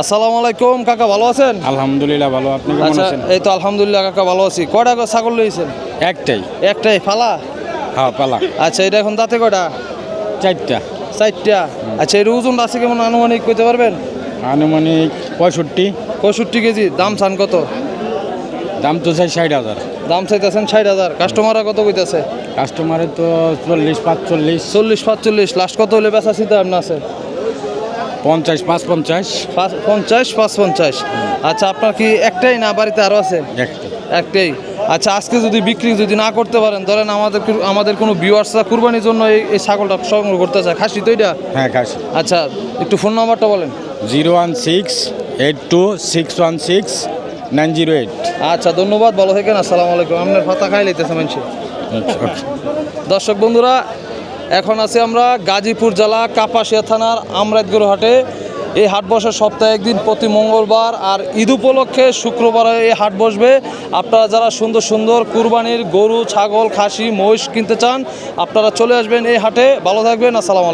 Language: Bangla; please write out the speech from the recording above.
আসসালামু আলাইকুম কাকা ভালো আছেন? আলহামদুলিল্লাহ ভালো। আপনি কেমন আচ্ছা আছেন? এই তো আলহামদুলিল্লাহ কাকা ভালো আছি। কয়টা ছাগল লইছেন? একটাই। একটাই ফালা? হ্যাঁ পালা আচ্ছা এটা এখন দাঁতে কয়টা? চারটা। চারটা। আচ্ছা এর ওজন আছে কেমন? আনুমানিক কইতে পারবেন? আনুমানিক পঁয়ষট্টি। পঁয়ষট্টি কেজি। দাম চান কত? দাম তো চাই ষাট হাজার। দাম চাইতেছেন ষাট হাজার। কাস্টমাররা কত কইতেছে? কাস্টমারের তো চল্লিশ পাঁচচল্লিশ। চল্লিশ পাঁচচল্লিশ। লাস্ট কত হলে বেচা চিন্তা ভাবনা আছে? পঞ্চাশ পাঁচ পঞ্চাশ পঞ্চাশ পাঁচ পঞ্চাশ আচ্ছা আপনার কি একটাই না বাড়িতে আরও আছে? একটাই। আচ্ছা আজকে যদি বিক্রি যদি না করতে পারেন ধরেন আমাদের আমাদের কোনো ভিউয়ার্সরা কুরবানির জন্য এই এই ছাগলটা সংগ্রহ করতে চায়। খাসি তো এটা? হ্যাঁ খাসি। আচ্ছা একটু ফোন নাম্বারটা বলেন। Zero one six eight two six one six nine zero eight. আচ্ছা ধন্যবাদ ভালো থাকেন আসসালামু আলাইকুম। আপনার ফাতা খাই লইতেছে মানুষ দর্শক বন্ধুরা এখন আছি আমরা গাজীপুর জেলা কাপাসিয়া থানার আমরাতগুরু হাটে। এই হাট বসার সপ্তাহে একদিন প্রতি মঙ্গলবার আর ঈদ উপলক্ষে শুক্রবার এই হাট বসবে। আপনারা যারা সুন্দর সুন্দর কুরবানির গরু, ছাগল, খাসি, মহিষ কিনতে চান, আপনারা চলে আসবেন এই হাটে। ভালো থাকবেন, আসসালামু